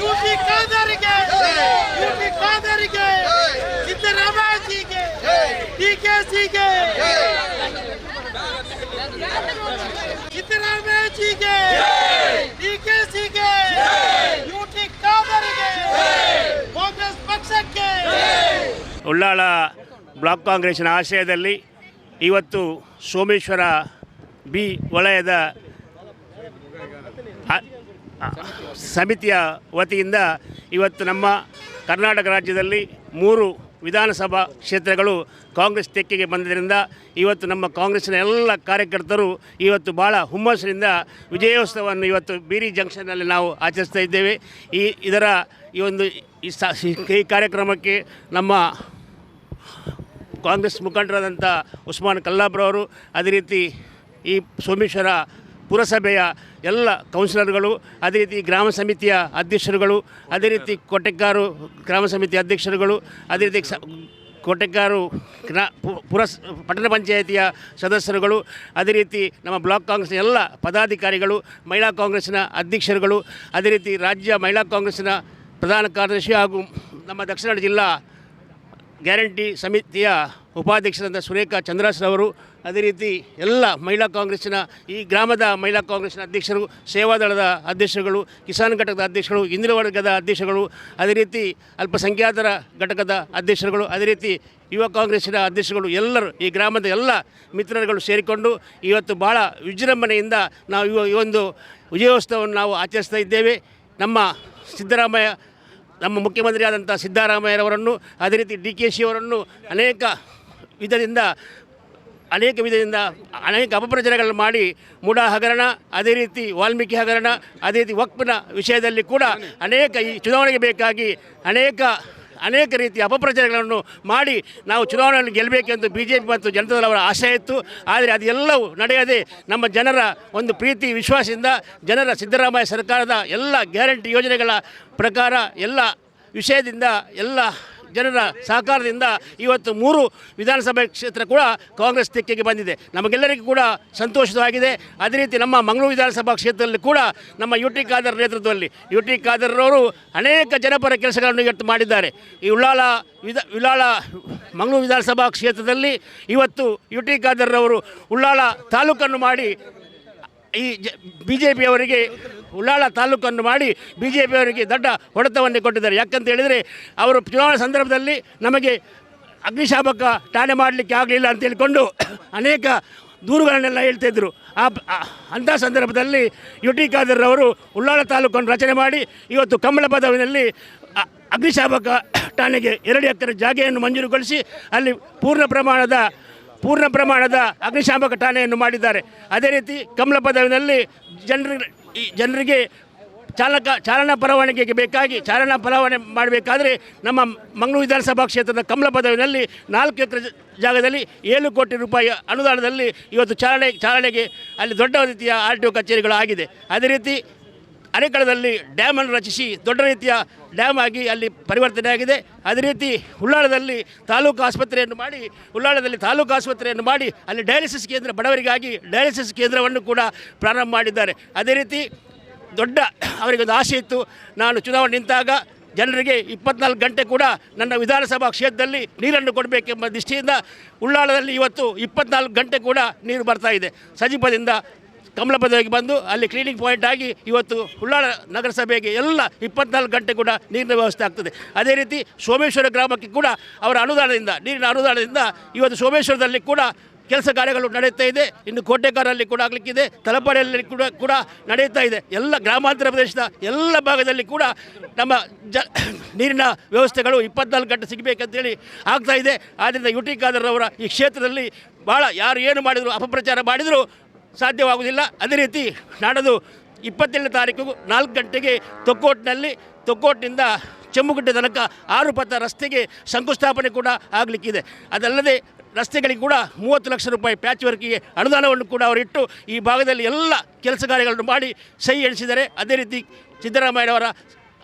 UT ಖಾದರಿಗೆ UT ಖಾದರಿಗೆ ಸಿದ್ದರಾಮಯ್ಯಜಿಗೆ ಡಿಕೆಸಿಗೆ ಸಿದ್ದರಾಮಯ್ಯಜಿಗೆ ಡಿಕೆಸಿಗೆ ಯುಟಿ ಖಾದರಿಗೆ, ಕಾಂಗ್ರೆಸ್ ಪಕ್ಷಕ್ಕೆ. ಉಳ್ಳಾಳ ಬ್ಲಾಕ್ ಕಾಂಗ್ರೆಸ್ನ ಆಶ್ರಯದಲ್ಲಿ ಇವತ್ತು ಸೋಮೇಶ್ವರ ಬಿ ವಲಯದ ಸಮಿತಿಯ ವತಿಯಿಂದ ಇವತ್ತು ನಮ್ಮ ಕರ್ನಾಟಕ ರಾಜ್ಯದಲ್ಲಿ ಮೂರು ವಿಧಾನಸಭಾ ಕ್ಷೇತ್ರಗಳು ಕಾಂಗ್ರೆಸ್ ತೆಕ್ಕೆಗೆ ಬಂದಿದ್ದರಿಂದ ಇವತ್ತು ನಮ್ಮ ಕಾಂಗ್ರೆಸ್ನ ಎಲ್ಲ ಕಾರ್ಯಕರ್ತರು ಇವತ್ತು ಭಾಳ ಹುಮ್ಮಸ್ಸಿನಿಂದ ವಿಜಯೋತ್ಸವವನ್ನು ಇವತ್ತು ಬೀರಿ ಜಂಕ್ಷನ್ನಲ್ಲಿ ನಾವು ಆಚರಿಸ್ತಾ ಇದ್ದೇವೆ. ಈ ಇದರ ಈ ಒಂದು ಈ ಕಾರ್ಯಕ್ರಮಕ್ಕೆ ನಮ್ಮ ಕಾಂಗ್ರೆಸ್ ಮುಖಂಡರಾದಂಥ ಉಸ್ಮಾನ್ ಕಲ್ಲಾಬ್ರವರು, ಅದೇ ರೀತಿ ಈ ಸೋಮೇಶ್ವರ ಪುರಸಭೆಯ ಎಲ್ಲ ಕೌನ್ಸಿಲರ್ಗಳು, ಅದೇ ರೀತಿ ಗ್ರಾಮ ಸಮಿತಿಯ ಅಧ್ಯಕ್ಷರುಗಳು, ಅದೇ ರೀತಿ ಕೊಟ್ಟೆಕಾರು ಗ್ರಾಮ ಸಮಿತಿ ಅಧ್ಯಕ್ಷರುಗಳು, ಅದೇ ರೀತಿ ಸ ಕೋಟೆಕಾರು ಗ್ರಾ ಪುರಸ್ ಪಟ್ಟಣ ಪಂಚಾಯಿತಿಯ ಸದಸ್ಯರುಗಳು, ಅದೇ ರೀತಿ ನಮ್ಮ ಬ್ಲಾಕ್ ಕಾಂಗ್ರೆಸ್ನ ಎಲ್ಲ ಪದಾಧಿಕಾರಿಗಳು, ಮಹಿಳಾ ಕಾಂಗ್ರೆಸ್ನ ಅಧ್ಯಕ್ಷರುಗಳು, ಅದೇ ರೀತಿ ರಾಜ್ಯ ಮಹಿಳಾ ಕಾಂಗ್ರೆಸ್ನ ಪ್ರಧಾನ ಕಾರ್ಯದರ್ಶಿ ಹಾಗೂ ನಮ್ಮ ದಕ್ಷಿಣ ಜಿಲ್ಲಾ ಗ್ಯಾರಂಟಿ ಸಮಿತಿಯ ಉಪಾಧ್ಯಕ್ಷರಾದ ಸುರೇಖಾ ಚಂದ್ರಾಸ್ರವರು ಅದೇ ರೀತಿ ಎಲ್ಲ ಮಹಿಳಾ ಕಾಂಗ್ರೆಸ್ಸಿನ ಈ ಗ್ರಾಮದ ಮಹಿಳಾ ಕಾಂಗ್ರೆಸ್ನ ಅಧ್ಯಕ್ಷರು ಸೇವಾದಳದ ಅಧ್ಯಕ್ಷರುಗಳು, ಕಿಸಾನ್ ಘಟಕದ ಅಧ್ಯಕ್ಷರು ಹಿಂದಿನ ವರ್ಗದ ಅಧ್ಯಕ್ಷಗಳು ಅದೇ ರೀತಿ ಅಲ್ಪಸಂಖ್ಯಾತರ ಘಟಕದ ಅಧ್ಯಕ್ಷರುಗಳು, ಅದೇ ರೀತಿ ಯುವ ಕಾಂಗ್ರೆಸ್ಸಿನ ಅಧ್ಯಕ್ಷಗಳು ಎಲ್ಲರೂ ಈ ಗ್ರಾಮದ ಎಲ್ಲ ಮಿತ್ರರುಗಳು ಸೇರಿಕೊಂಡು ಇವತ್ತು ಭಾಳ ವಿಜೃಂಭಣೆಯಿಂದ ನಾವು ಇವ- ಈ ಒಂದು ವಿಜಯೋತ್ಸವವನ್ನು ನಾವು ಆಚರಿಸ್ತಾ ಇದ್ದೇವೆ. ನಮ್ಮ ಸಿದ್ದರಾಮಯ್ಯ, ನಮ್ಮ ಮುಖ್ಯಮಂತ್ರಿಯಾದಂಥ ಸಿದ್ದರಾಮಯ್ಯರವರನ್ನು, ಅದೇ ರೀತಿ ಡಿ ಕೆ ಶಿಯವರನ್ನು ಅನೇಕ ವಿಧದಿಂದ ಅನೇಕ ವಿಧದಿಂದ ಅನೇಕ ಅಪಪ್ರಚಾರಗಳನ್ನು ಮಾಡಿ ಮೂಡ ಹಗರಣ, ಅದೇ ರೀತಿ ವಾಲ್ಮೀಕಿ ಹಗರಣ, ಅದೇ ರೀತಿ ಒಕ್ಪನ ವಿಷಯದಲ್ಲಿ ಕೂಡ ಅನೇಕ ಈ ಚುನಾವಣೆಗೆ ಬೇಕಾಗಿ ಅನೇಕ ಅನೇಕ ರೀತಿಯ ಅಪಪ್ರಚಾರಗಳನ್ನು ಮಾಡಿ ನಾವು ಚುನಾವಣೆಯಲ್ಲಿ ಗೆಲ್ಲಬೇಕೆಂದು ಬಿ ಜೆ ಪಿ ಮತ್ತು ಜನತಾದಳವರ ಆಶೆ ಇತ್ತು. ಆದರೆ ಅದೆಲ್ಲವೂ ನಡೆಯದೆ ನಮ್ಮ ಜನರ ಒಂದು ಪ್ರೀತಿ, ವಿಶ್ವಾಸದಿಂದ ಜನರ ಸಿದ್ದರಾಮಯ್ಯ ಸರ್ಕಾರದ ಎಲ್ಲ ಗ್ಯಾರಂಟಿ ಯೋಜನೆಗಳ ಪ್ರಕಾರ ಎಲ್ಲ ವಿಷಯದಿಂದ ಎಲ್ಲ ಜನರ ಸಹಕಾರದಿಂದ ಇವತ್ತು ಮೂರು ವಿಧಾನಸಭೆ ಕ್ಷೇತ್ರ ಕೂಡ ಕಾಂಗ್ರೆಸ್ ತೆಕ್ಕೆಗೆ ಬಂದಿದೆ. ನಮಗೆಲ್ಲರಿಗೂ ಕೂಡ ಸಂತೋಷವಾಗಿದೆ. ಅದೇ ರೀತಿ ನಮ್ಮ ಮಂಗಳೂರು ವಿಧಾನಸಭಾ ಕ್ಷೇತ್ರದಲ್ಲಿ ಕೂಡ ನಮ್ಮ ಯು ಟಿ ಖಾದರ್ ನೇತೃತ್ವದಲ್ಲಿ ಯು ಟಿ ಖಾದರ್ರವರು ಅನೇಕ ಜನಪರ ಕೆಲಸಗಳನ್ನು ಇವತ್ತು ಮಾಡಿದ್ದಾರೆ. ಈ ಉಳ್ಳಾಲ ವಿಧ, ಉಳ್ಳಾಲ ಮಂಗಳೂರು ವಿಧಾನಸಭಾ ಕ್ಷೇತ್ರದಲ್ಲಿ ಇವತ್ತು ಯು ಟಿ ಖಾದರ್ರವರು ಉಳ್ಳಾಲ ತಾಲೂಕನ್ನು ಮಾಡಿ ಈ ಬಿ ಜೆ ಪಿಯವರಿಗೆ ಉಳ್ಳಾಳ ತಾಲೂಕನ್ನು ಮಾಡಿ ಬಿ ಜೆ ಪಿಯವರಿಗೆ ದೊಡ್ಡ ಹೊಡೆತವನ್ನೇ ಕೊಟ್ಟಿದ್ದಾರೆ. ಯಾಕಂತ ಹೇಳಿದರೆ ಅವರು ಚುನಾವಣಾ ಸಂದರ್ಭದಲ್ಲಿ ನಮಗೆ ಅಗ್ನಿಶಾಮಕ ಠಾಣೆ ಮಾಡಲಿಕ್ಕೆ ಆಗಲಿಲ್ಲ ಅಂತ ಹೇಳಿಕೊಂಡು ಅನೇಕ ದೂರುಗಳನ್ನೆಲ್ಲ ಹೇಳ್ತಿದ್ರು ಆ ಅಂಥ ಸಂದರ್ಭದಲ್ಲಿ ಯು ಟಿ ಖಾದರ್ ಅವರು ಉಳ್ಳಾಳ ತಾಲೂಕನ್ನು ರಚನೆ ಮಾಡಿ ಇವತ್ತು ಕಮಲ ಪದವಿನಲ್ಲಿ ಅಗ್ನಿಶಾಮಕ ಠಾಣೆಗೆ ಎರಡು ಎಕರೆ ಜಾಗೆಯನ್ನು ಮಂಜೂರುಗೊಳಿಸಿ ಅಲ್ಲಿ ಪೂರ್ಣ ಪ್ರಮಾಣದ ಪೂರ್ಣ ಪ್ರಮಾಣದ ಅಗ್ನಿಶಾಮಕ ಠಾಣೆಯನ್ನು ಮಾಡಿದ್ದಾರೆ. ಅದೇ ರೀತಿ ಕಮಲ ಪದವಿನಲ್ಲಿ ಜನರಿಗೆ ಜನರಿಗೆ ಚಾಲಕ, ಚಾಲನಾ ಪರವಾನಗಿಗೆ ಬೇಕಾಗಿ, ಚಾಲನಾ ಪರವಾನೆ ಮಾಡಬೇಕಾದ್ರೆ ನಮ್ಮ ಮಂಗಳೂರು ವಿಧಾನಸಭಾ ಕ್ಷೇತ್ರದ ಕಮಲ ಪದವಿನಲ್ಲಿ ನಾಲ್ಕು ಎಕರೆ ಜಾಗದಲ್ಲಿ ಏಳು ಕೋಟಿ ರೂಪಾಯಿ ಅನುದಾನದಲ್ಲಿ ಇವತ್ತು ಚಾಲನೆ, ಚಾಲನೆಗೆ ಅಲ್ಲಿ ದೊಡ್ಡ ರೀತಿಯ ಆರ್ ಟಿ ಒ ಕಚೇರಿಗಳು ಆಗಿದೆ ಅದೇ ರೀತಿ ಅರೆಕಳದಲ್ಲಿ ಡ್ಯಾಮನ್ನು ರಚಿಸಿ ದೊಡ್ಡ ರೀತಿಯ ಡ್ಯಾಮ್ ಆಗಿ ಅಲ್ಲಿ ಪರಿವರ್ತನೆ ಆಗಿದೆ. ಅದೇ ರೀತಿ ಉಳ್ಳಾಳದಲ್ಲಿ ತಾಲೂಕು ಆಸ್ಪತ್ರೆಯನ್ನು ಮಾಡಿ ಉಳ್ಳಾಳದಲ್ಲಿ ತಾಲೂಕು ಆಸ್ಪತ್ರೆಯನ್ನು ಮಾಡಿ ಅಲ್ಲಿ ಡಯಾಲಿಸಿಸ್ ಕೇಂದ್ರ ಬಡವರಿಗಾಗಿ ಡಯಾಲಿಸಿಸ್ ಕೇಂದ್ರವನ್ನು ಕೂಡ ಪ್ರಾರಂಭ ಮಾಡಿದ್ದಾರೆ. ಅದೇ ರೀತಿ ದೊಡ್ಡ ಅವರಿಗೊಂದು ಆಸೆ ಇತ್ತು. ನಾನು ಚುನಾವಣೆ ನಿಂತಾಗ ಜನರಿಗೆ ಇಪ್ಪತ್ನಾಲ್ಕು ಗಂಟೆ ಕೂಡ ನನ್ನ ವಿಧಾನಸಭಾ ಕ್ಷೇತ್ರದಲ್ಲಿ ನೀರನ್ನು ಕೊಡಬೇಕೆಂಬ ದೃಷ್ಟಿಯಿಂದ ಉಳ್ಳಾಳದಲ್ಲಿ ಇವತ್ತು ಇಪ್ಪತ್ನಾಲ್ಕು ಗಂಟೆ ಕೂಡ ನೀರು ಬರ್ತಾ ಇದೆ. ಸಜೀಪದಿಂದ ಕಮಲ ಪದವಿಗೆ ಬಂದು ಅಲ್ಲಿ ಕ್ಲೀನಿಂಗ್ ಪಾಯಿಂಟ್ ಆಗಿ ಇವತ್ತು ಉಳ್ಳಾಳ ನಗರಸಭೆಗೆ ಎಲ್ಲ ಇಪ್ಪತ್ನಾಲ್ಕು ಗಂಟೆ ಕೂಡ ನೀರಿನ ವ್ಯವಸ್ಥೆ ಆಗ್ತದೆ. ಅದೇ ರೀತಿ ಸೋಮೇಶ್ವರ ಗ್ರಾಮಕ್ಕೆ ಕೂಡ ಅವರ ಅನುದಾನದಿಂದ, ನೀರಿನ ಅನುದಾನದಿಂದ ಇವತ್ತು ಸೋಮೇಶ್ವರದಲ್ಲಿ ಕೂಡ ಕೆಲಸ ಕಾರ್ಯಗಳು ನಡೆಯುತ್ತಾ ಇದೆ. ಇನ್ನು ಕೋಟೆಕಾರಲ್ಲಿ ಕೂಡ ಆಗಲಿಕ್ಕಿದೆ, ತಲಪಾಡಿಯಲ್ಲಿ ಕೂಡ ಕೂಡ ನಡೆಯುತ್ತಾ ಇದೆ. ಎಲ್ಲ ಗ್ರಾಮಾಂತರ ಪ್ರದೇಶದ ಎಲ್ಲ ಭಾಗದಲ್ಲಿ ಕೂಡ ನಮ್ಮ ಜ ನೀರಿನ ವ್ಯವಸ್ಥೆಗಳು ಇಪ್ಪತ್ನಾಲ್ಕು ಗಂಟೆ ಸಿಗಬೇಕಂತೇಳಿ ಆಗ್ತಾ ಇದೆ. ಆದ್ದರಿಂದ ಯು ಟಿ ಖಾದರ್ ಅವರ ಈ ಕ್ಷೇತ್ರದಲ್ಲಿ ಭಾಳ ಯಾರು ಏನು ಮಾಡಿದರೂ, ಅಪಪ್ರಚಾರ ಮಾಡಿದರೂ ಸಾಧ್ಯವಾಗುವುದಿಲ್ಲ. ಅದೇ ರೀತಿ ನಾಡದು ಇಪ್ಪತ್ತೇಳನೇ ತಾರೀಕು ನಾಲ್ಕು ಗಂಟೆಗೆ ತೊಕ್ಕೋಟ್ನಲ್ಲಿ, ತೊಕ್ಕೋಟ್ನಿಂದ ಚೆಮ್ಮುಗುಡ್ಡೆ ತನಕ ಆರು ಪಥ ರಸ್ತೆಗೆ ಶಂಕುಸ್ಥಾಪನೆ ಕೂಡ ಆಗಲಿಕ್ಕಿದೆ. ಅದಲ್ಲದೆ ರಸ್ತೆಗಳಿಗೆ ಕೂಡ ಮೂವತ್ತು ಲಕ್ಷ ರೂಪಾಯಿ ಪ್ಯಾಚ್ ವರ್ಕಿಗೆ ಅನುದಾನವನ್ನು ಕೂಡ ಅವರಿಟ್ಟು ಈ ಭಾಗದಲ್ಲಿ ಎಲ್ಲ ಕೆಲಸ ಕಾರ್ಯಗಳನ್ನು ಮಾಡಿ ಸಹಿ ಎಣಿಸಿದರೆ, ಅದೇ ರೀತಿ ಸಿದ್ದರಾಮಯ್ಯನವರ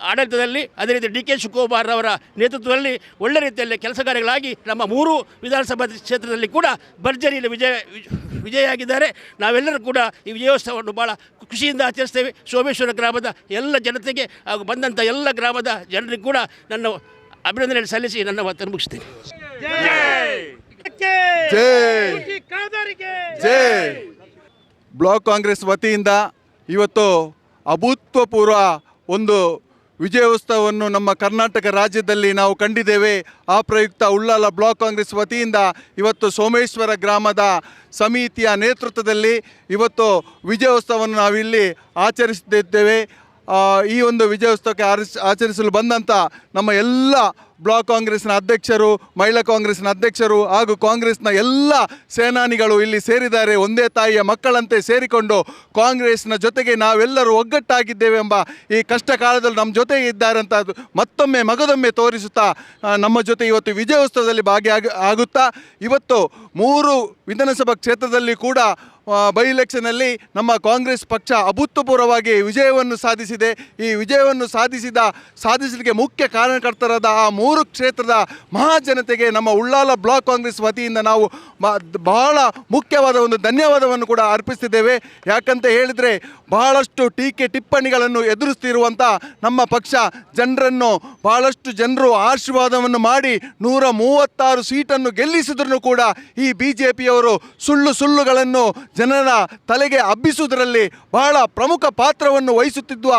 ಆಡಳಿತದಲ್ಲಿ ಅದೇ ರೀತಿ ಡಿ ಕೆ ಶಿವಕುಮಾರ್ ಅವರ ನೇತೃತ್ವದಲ್ಲಿ ಒಳ್ಳೆ ರೀತಿಯಲ್ಲಿ ಕೆಲಸ ಕಾರ್ಯಗಳಾಗಿ ನಮ್ಮ ಮೂರು ವಿಧಾನಸಭಾ ಕ್ಷೇತ್ರದಲ್ಲಿ ಕೂಡ ಭರ್ಜರಿಯಲ್ಲಿ ವಿಜಯ ವಿಜಯ ಆಗಿದ್ದಾರೆ ನಾವೆಲ್ಲರೂ ಕೂಡ ಈ ವಿಜಯೋತ್ಸವವನ್ನು ಭಾಳ ಖುಷಿಯಿಂದ ಆಚರಿಸ್ತೇವೆ. ಸೋಮೇಶ್ವರ ಗ್ರಾಮದ ಎಲ್ಲ ಜನತೆಗೆ ಹಾಗೂ ಬಂದಂಥ ಎಲ್ಲ ಗ್ರಾಮದ ಜನರಿಗೆ ಕೂಡ ನನ್ನ ಅಭಿನಂದನೆ ಸಲ್ಲಿಸಿ ನನ್ನ ಮಾತನ್ನು ಮುಗಿಸ್ತೇನೆ ಜೈ. ಯುಟಿ ಜೈ! ಬ್ಲಾಕ್ ಕಾಂಗ್ರೆಸ್ ವತಿಯಿಂದ ಇವತ್ತು ಅಭೂತಪೂರ್ವ ಒಂದು ವಿಜಯೋತ್ಸವವನ್ನು ನಮ್ಮ ಕರ್ನಾಟಕ ರಾಜ್ಯದಲ್ಲಿ ನಾವು ಕಂಡಿದ್ದೇವೆ. ಆ ಪ್ರಯುಕ್ತ ಉಳ್ಳಾಲ ಬ್ಲಾಕ್ ಕಾಂಗ್ರೆಸ್ ವತಿಯಿಂದ ಇವತ್ತು ಸೋಮೇಶ್ವರ ಗ್ರಾಮದ ಸಮಿತಿಯ ನೇತೃತ್ವದಲ್ಲಿ ಇವತ್ತು ವಿಜಯೋತ್ಸವವನ್ನು ನಾವಿಲ್ಲಿ ಆಚರಿಸುತ್ತಿದ್ದೇವೆ. ಈ ಒಂದು ವಿಜಯೋತ್ಸವಕ್ಕೆ ಆಚರಿಸಲು ಬಂದಂಥ ನಮ್ಮ ಎಲ್ಲ ಬ್ಲಾಕ್ ಕಾಂಗ್ರೆಸ್ನ ಅಧ್ಯಕ್ಷರು, ಮಹಿಳಾ ಕಾಂಗ್ರೆಸ್ನ ಅಧ್ಯಕ್ಷರು ಹಾಗೂ ಕಾಂಗ್ರೆಸ್ನ ಎಲ್ಲ ಸೇನಾನಿಗಳು ಇಲ್ಲಿ ಸೇರಿದ್ದಾರೆ. ಒಂದೇ ತಾಯಿಯ ಮಕ್ಕಳಂತೆ ಸೇರಿಕೊಂಡು ಕಾಂಗ್ರೆಸ್ನ ಜೊತೆಗೆ ನಾವೆಲ್ಲರೂ ಒಗ್ಗಟ್ಟಾಗಿದ್ದೇವೆ ಎಂಬ ಈ ಕಷ್ಟ ಕಾಲದಲ್ಲಿ ನಮ್ಮ ಜೊತೆ ಇದ್ದಾರೆ ಮತ್ತೊಮ್ಮೆ ಮಗದೊಮ್ಮೆ ತೋರಿಸುತ್ತಾ ನಮ್ಮ ಜೊತೆ ಇವತ್ತು ವಿಜಯೋತ್ಸವದಲ್ಲಿ ಭಾಗಿಯಾಗ ಆಗುತ್ತಾ, ಇವತ್ತು ಮೂರು ವಿಧಾನಸಭಾ ಕ್ಷೇತ್ರದಲ್ಲಿ ಕೂಡ ಬೈ ಎಲೆಕ್ಷನಲ್ಲಿ ನಮ್ಮ ಕಾಂಗ್ರೆಸ್ ಪಕ್ಷ ಅಭೂತಪೂರ್ವವಾಗಿ ವಿಜಯವನ್ನು ಸಾಧಿಸಿದೆ. ಈ ವಿಜಯವನ್ನು ಸಾಧಿಸಿದ, ಸಾಧಿಸಲಿಕ್ಕೆ ಮುಖ್ಯ ಕಾರಣಕರ್ತರಾದ ಆ ಮೂರು ಕ್ಷೇತ್ರದ ಮಹಾಜನತೆಗೆ ನಮ್ಮ ಉಳ್ಳಾಲ ಬ್ಲಾಕ್ ಕಾಂಗ್ರೆಸ್ ವತಿಯಿಂದ ನಾವು ಬಹಳ ಮುಖ್ಯವಾದ ಒಂದು ಧನ್ಯವಾದವನ್ನು ಕೂಡ ಅರ್ಪಿಸ್ತಿದ್ದೇವೆ. ಯಾಕಂತ ಹೇಳಿದರೆ ಬಹಳಷ್ಟು ಟೀಕೆ ಟಿಪ್ಪಣಿಗಳನ್ನು ಎದುರಿಸ್ತಿರುವಂಥ ನಮ್ಮ ಪಕ್ಷ ಜನರನ್ನು ಬಹಳಷ್ಟು ಜನರು ಆಶೀರ್ವಾದವನ್ನು ಮಾಡಿ ನೂರ ಮೂವತ್ತಾರು ಸೀಟನ್ನು ಗೆಲ್ಲಿಸಿದ್ರು ಕೂಡ ಈ ಬಿ ಜೆ ಪಿಯವರು ಸುಳ್ಳು ಸುಳ್ಳುಗಳನ್ನು ಜನರ ತಲೆಗೆ ಹಬ್ಬಿಸುವುದರಲ್ಲಿ ಬಹಳ ಪ್ರಮುಖ ಪಾತ್ರವನ್ನು ವಹಿಸುತ್ತಿದ್ದುವ,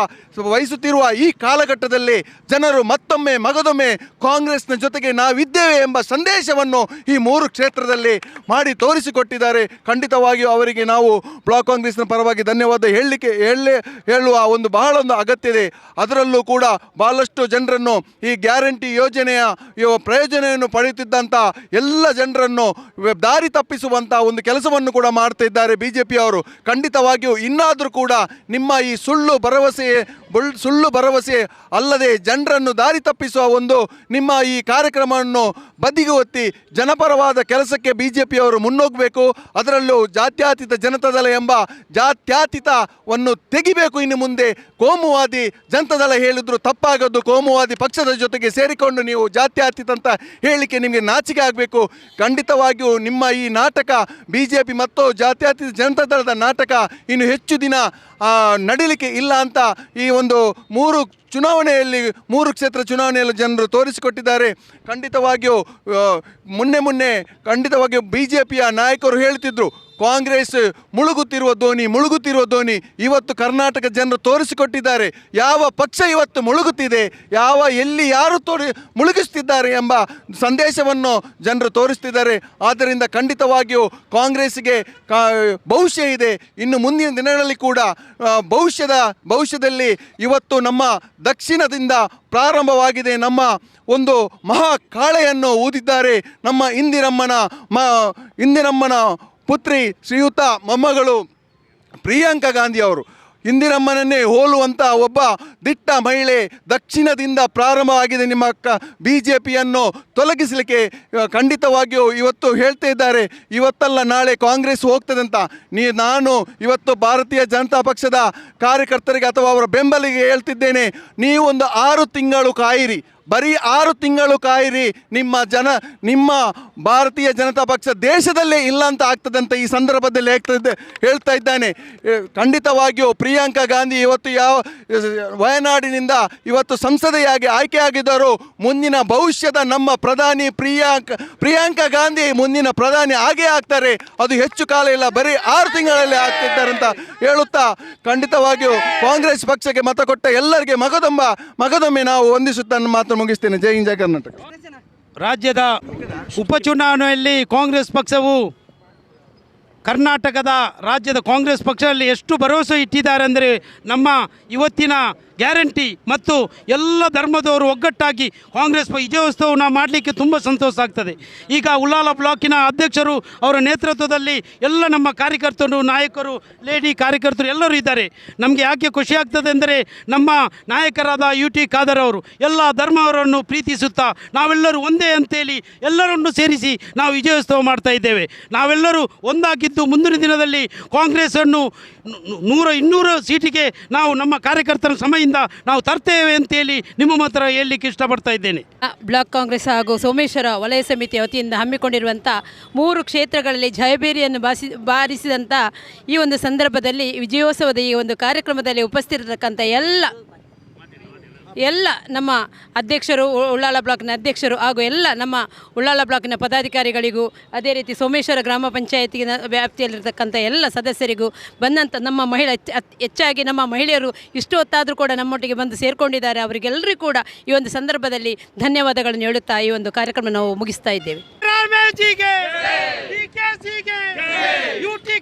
ವಹಿಸುತ್ತಿರುವ ಈ ಕಾಲಘಟ್ಟದಲ್ಲಿ ಜನರು ಮತ್ತೊಮ್ಮೆ ಮಗದೊಮ್ಮೆ ಕಾಂಗ್ರೆಸ್ನ ಜೊತೆಗೆ ನಾವಿದ್ದೇವೆ ಎಂಬ ಸಂದೇಶವನ್ನು ಈ ಮೂರು ಕ್ಷೇತ್ರದಲ್ಲಿ ಮಾಡಿ ತೋರಿಸಿಕೊಟ್ಟಿದ್ದಾರೆ. ಖಂಡಿತವಾಗಿಯೂ ಅವರಿಗೆ ನಾವು ಬ್ಲಾಕ್ ಕಾಂಗ್ರೆಸ್ನ ಪರವಾಗಿ ಧನ್ಯವಾದ ಹೇಳಲಿಕ್ಕೆ, ಹೇಳಲೇ, ಹೇಳುವ ಒಂದು ಬಹಳ ಒಂದು ಅಗತ್ಯ ಇದೆ ಅದರಲ್ಲೂ ಕೂಡ ಬಹಳಷ್ಟು ಜನರನ್ನು ಈ ಗ್ಯಾರಂಟಿ ಯೋಜನೆಯ ಪ್ರಯೋಜನೆಯನ್ನು ಪಡೆಯುತ್ತಿದ್ದಂಥ ಎಲ್ಲ ಜನರನ್ನು ದಾರಿ ತಪ್ಪಿಸುವಂಥ ಒಂದು ಕೆಲಸವನ್ನು ಕೂಡ ಮಾಡ್ತಾ ಬಿ ಜೆ ಪಿಯವರು ಖಂಡಿತವಾಗಿಯೂ ಇನ್ನಾದರೂ ಕೂಡ ನಿಮ್ಮ ಈ ಸುಳ್ಳು ಭರವಸೆ ಸುಳ್ಳು ಭರವಸೆ ಅಲ್ಲದೆ ಜನರನ್ನು ದಾರಿ ತಪ್ಪಿಸುವ ಒಂದು ನಿಮ್ಮ ಈ ಕಾರ್ಯಕ್ರಮವನ್ನು ಬದಿಗೆ ಒತ್ತಿ ಜನಪರವಾದ ಕೆಲಸಕ್ಕೆ ಬಿ ಜೆ ಪಿಯವರು ಮುನ್ನೋಗಬೇಕು, ಅದರಲ್ಲೂ ಜಾತ್ಯಾತೀತ ಜನತಾದಳ ಎಂಬ ಜಾತ್ಯಾತೀತವನ್ನು ತೆಗಿಬೇಕು. ಇನ್ನು ಮುಂದೆ ಕೋಮುವಾದಿ ಜನತಾದಳ ಹೇಳಿದ್ರು ತಪ್ಪಾಗದ್ದು ಕೋಮುವಾದಿ ಪಕ್ಷದ ಜೊತೆಗೆ ಸೇರಿಕೊಂಡು ನೀವು ಜಾತ್ಯಾತೀತ ಅಂತ ಹೇಳಿಕೆ ನಿಮಗೆ ನಾಚಿಕೆ ಆಗಬೇಕು. ಖಂಡಿತವಾಗಿಯೂ ನಿಮ್ಮ ಈ ನಾಟಕ ಬಿ ಜೆ ಪಿ ಮತ್ತು ಜಾತ್ಯತೀತ ಜನತಾದಳದ ನಾಟಕ ಇನ್ನು ಹೆಚ್ಚು ದಿನ ನಡೀಲಿಕ್ಕೆ ಇಲ್ಲ ಅಂತ ಈ ಒಂದು ಮೂರು ಚುನಾವಣೆಯಲ್ಲಿ, ಮೂರು ಕ್ಷೇತ್ರ ಚುನಾವಣೆಯಲ್ಲಿ ಜನರು ತೋರಿಸಿಕೊಟ್ಟಿದ್ದಾರೆ. ಖಂಡಿತವಾಗಿಯೂ ಮೊನ್ನೆ ಮೊನ್ನೆ ಖಂಡಿತವಾಗಿಯೂ ಬಿ ಜೆ ಪಿಯ ನಾಯಕರು ಹೇಳ್ತಿದ್ರು ಕಾಂಗ್ರೆಸ್ ಮುಳುಗುತ್ತಿರುವ ಧೋನಿ ಮುಳುಗುತ್ತಿರುವ ಧೋನಿ ಇವತ್ತು ಕರ್ನಾಟಕ ಜನರು ತೋರಿಸಿಕೊಟ್ಟಿದ್ದಾರೆ. ಯಾವ ಪಕ್ಷ ಇವತ್ತು ಮುಳುಗುತ್ತಿದೆ, ಯಾವ ಎಲ್ಲಿ ಯಾರು ತೋರಿ, ಮುಳುಗಿಸ್ತಿದ್ದಾರೆ ಎಂಬ ಸಂದೇಶವನ್ನು ಜನರು ತೋರಿಸ್ತಿದ್ದಾರೆ. ಆದ್ದರಿಂದ ಖಂಡಿತವಾಗಿಯೂ ಕಾಂಗ್ರೆಸ್ಗೆ ಭವಿಷ್ಯ ಇದೆ. ಇನ್ನು ಮುಂದಿನ ದಿನಗಳಲ್ಲಿ ಕೂಡ ಭವಿಷ್ಯದ, ಭವಿಷ್ಯದಲ್ಲಿ ಇವತ್ತು ನಮ್ಮ ದಕ್ಷಿಣದಿಂದ ಪ್ರಾರಂಭವಾಗಿದೆ ನಮ್ಮ ಒಂದು ಮಹಾ ಕಾಳೆಯನ್ನು ಊದಿದ್ದಾರೆ ನಮ್ಮ ಇಂದಿರಮ್ಮನ ಮ, ಇಂದಿರಮ್ಮನ ಪುತ್ರಿ, ಶ್ರೀಯುತ, ಮೊಮ್ಮಗಳು, ಪ್ರಿಯಾಂಕಾ ಗಾಂಧಿ ಅವರು. ಇಂದಿರಮ್ಮನನ್ನೇ ಹೋಲುವಂಥ ಒಬ್ಬ ದಿಟ್ಟ ಮಹಿಳೆ ದಕ್ಷಿಣದಿಂದ ಪ್ರಾರಂಭವಾಗಿದೆ ನಿಮ್ಮ ಕ ಬಿ ಜೆ ಪಿಯನ್ನು ತೊಲಗಿಸಲಿಕ್ಕೆ ಖಂಡಿತವಾಗಿಯೂ ಇವತ್ತು ಹೇಳ್ತಾ ಇದ್ದಾರೆ. ಇವತ್ತಲ್ಲ ನಾಳೆ ಕಾಂಗ್ರೆಸ್ ಹೋಗ್ತದೆ ಅಂತ ನೀ, ನಾನು ಇವತ್ತು ಭಾರತೀಯ ಜನತಾ ಪಕ್ಷದ ಕಾರ್ಯಕರ್ತರಿಗೆ ಅಥವಾ ಅವರ ಬೆಂಬಲಿಗೆ ಹೇಳ್ತಿದ್ದೇನೆ. ನೀವು ಒಂದು ಆರು ತಿಂಗಳು ಕಾಯಿರಿ. ಬರೀ ಆರು ತಿಂಗಳು ಕಾಯಿರಿ, ನಿಮ್ಮ ಜನ, ನಿಮ್ಮ ಭಾರತೀಯ ಜನತಾ ಪಕ್ಷ ದೇಶದಲ್ಲೇ ಇಲ್ಲ ಅಂತ ಆಗ್ತದೆ ಅಂತ ಈ ಸಂದರ್ಭದಲ್ಲಿ ಹೇಳ್ತಾ ಹೇಳ್ತಾ ಇದ್ದಾನೆ. ಖಂಡಿತವಾಗಿಯೂ ಪ್ರಿಯಾಂಕಾ ಗಾಂಧಿ ಇವತ್ತು ಯಾವ ವಯನಾಡಿನಿಂದ ಇವತ್ತು ಸಂಸದೆಯಾಗಿ ಆಯ್ಕೆಯಾಗಿದ್ದರು ಮುಂದಿನ ಭವಿಷ್ಯದ ನಮ್ಮ ಪ್ರಧಾನಿ ಪ್ರಿಯಾಂಕ ಪ್ರಿಯಾಂಕಾ ಗಾಂಧಿ ಮುಂದಿನ ಪ್ರಧಾನಿ ಆಗೇ ಆಗ್ತಾರೆ. ಅದು ಹೆಚ್ಚು ಕಾಲ ಇಲ್ಲ, ಬರೀ ಆರು ತಿಂಗಳಲ್ಲಿ ಆಗ್ತಿದ್ದಾರೆ ಅಂತ ಹೇಳುತ್ತಾ ಖಂಡಿತವಾಗಿಯೂ ಕಾಂಗ್ರೆಸ್ ಪಕ್ಷಕ್ಕೆ ಮತ ಕೊಟ್ಟ ಎಲ್ಲರಿಗೆ ಮಗದೊಂಬ ಮಗದೊಮ್ಮೆ ನಾವು ವಂದಿಸುತ್ತ ನನ್ನ ಮಾತು ಮುಗಿಸ್ತೇನೆ. ಜೈ ಜೈ ಕರ್ನಾಟಕ. ರಾಜ್ಯದ ಉಪಚುನಾವಣೆಯಲ್ಲಿ ಕಾಂಗ್ರೆಸ್ ಪಕ್ಷವು ಕರ್ನಾಟಕದ ರಾಜ್ಯದ ಕಾಂಗ್ರೆಸ್ ಪಕ್ಷದಲ್ಲಿ ಎಷ್ಟು ಭರವಸೆ ಇಟ್ಟಿದ್ದಾರೆ ಅಂದರೆ ನಮ್ಮ ಇವತ್ತಿನ ಗ್ಯಾರಂಟಿ ಮತ್ತು ಎಲ್ಲ ಧರ್ಮದವರು ಒಗ್ಗಟ್ಟಾಗಿ ಕಾಂಗ್ರೆಸ್ ವಿಜಯೋತ್ಸವನ ಮಾಡಲಿಕ್ಕೆ ತುಂಬ ಸಂತೋಷ ಆಗ್ತದೆ. ಈಗ ಉಳ್ಳಾಲ ಬ್ಲಾಕಿನ ಅಧ್ಯಕ್ಷರು ಅವರ ನೇತೃತ್ವದಲ್ಲಿ ಎಲ್ಲ ನಮ್ಮ ಕಾರ್ಯಕರ್ತರು, ನಾಯಕರು, ಲೇಡಿ ಕಾರ್ಯಕರ್ತರು ಎಲ್ಲರೂ ಇದ್ದಾರೆ. ನಮಗೆ ಯಾಕೆ ಖುಷಿ ಆಗ್ತದೆ ಅಂದರೆ ನಮ್ಮ ನಾಯಕರಾದ ಯು ಟಿ ಖಾದರ್ ಅವರು ಎಲ್ಲ ಧರ್ಮವರನ್ನು ಪ್ರೀತಿಸುತ್ತಾ ನಾವೆಲ್ಲರೂ ಒಂದೇ ಅಂತೇಳಿ ಎಲ್ಲರನ್ನು ಸೇರಿಸಿ ನಾವು ವಿಜಯೋತ್ಸವ ಮಾಡ್ತಾ ಇದ್ದೇವೆ. ನಾವೆಲ್ಲರೂ ಒಂದಾಗಿದ್ದು ಮುಂದಿನ ದಿನದಲ್ಲಿ ಕಾಂಗ್ರೆಸ್ ಅನ್ನು ನೂರ ಇನ್ನೂರು ಸೀಟಿಗೆ ನಾವು ನಮ್ಮ ಕಾರ್ಯಕರ್ತರ ಸಮಯದಿಂದ ನಾವು ತರ್ತೇವೆ ಅಂತೇಳಿ ನಿಮ್ಮ ಮಾತ್ರ ಹೇಳಲಿಕ್ಕೆ ಇಷ್ಟಪಡ್ತಾ ಇದ್ದೇನೆ. ಬ್ಲಾಕ್ ಕಾಂಗ್ರೆಸ್ ಹಾಗೂ ಸೋಮೇಶ್ವರ ವಲಯ ಸಮಿತಿ ವತಿಯಿಂದ ಹಮ್ಮಿಕೊಂಡಿರುವಂಥ ಮೂರು ಕ್ಷೇತ್ರಗಳಲ್ಲಿ ಜಯಬೇರಿಯನ್ನು ಬಾಸಿ ಬಾರಿಸಿದಂಥ ಈ ಒಂದು ಸಂದರ್ಭದಲ್ಲಿ ವಿಜಯೋತ್ಸವದ ಈ ಒಂದು ಕಾರ್ಯಕ್ರಮದಲ್ಲಿ ಉಪಸ್ಥಿತಿರತಕ್ಕಂಥ ಎಲ್ಲ ಎಲ್ಲ ನಮ್ಮ ಅಧ್ಯಕ್ಷರು ಉಳ್ಳಾಳ ಉಳ್ಳಾಲ ಬ್ಲಾಕ್ನ ಅಧ್ಯಕ್ಷರು ಹಾಗೂ ಎಲ್ಲ ನಮ್ಮ ಉಳ್ಳಾಲ ಬ್ಲಾಕ್ನ ಪದಾಧಿಕಾರಿಗಳಿಗೂ ಅದೇ ರೀತಿ ಸೋಮೇಶ್ವರ ಗ್ರಾಮ ಪಂಚಾಯತಿನ ವ್ಯಾಪ್ತಿಯಲ್ಲಿರ್ತಕ್ಕಂಥ ಎಲ್ಲ ಸದಸ್ಯರಿಗೂ ಬಂದಂಥ ನಮ್ಮ ಮಹಿಳೆ ಅತ್- ಹೆಚ್ಚಾಗಿ ನಮ್ಮ ಮಹಿಳೆಯರು ಇಷ್ಟು ಹೊತ್ತಾದರೂ ಕೂಡ ನಮ್ಮೊಟ್ಟಿಗೆ ಬಂದು ಸೇರಿಕೊಂಡಿದ್ದಾರೆ. ಅವರಿಗೆಲ್ಲರಿಗೂ ಕೂಡ ಈ ಒಂದು ಸಂದರ್ಭದಲ್ಲಿ ಧನ್ಯವಾದಗಳನ್ನು ಹೇಳುತ್ತಾ ಈ ಒಂದು ಕಾರ್ಯಕ್ರಮ ನಾವು ಮುಗಿಸ್ತಾ ಇದ್ದೇವೆ. ಯುಟಿ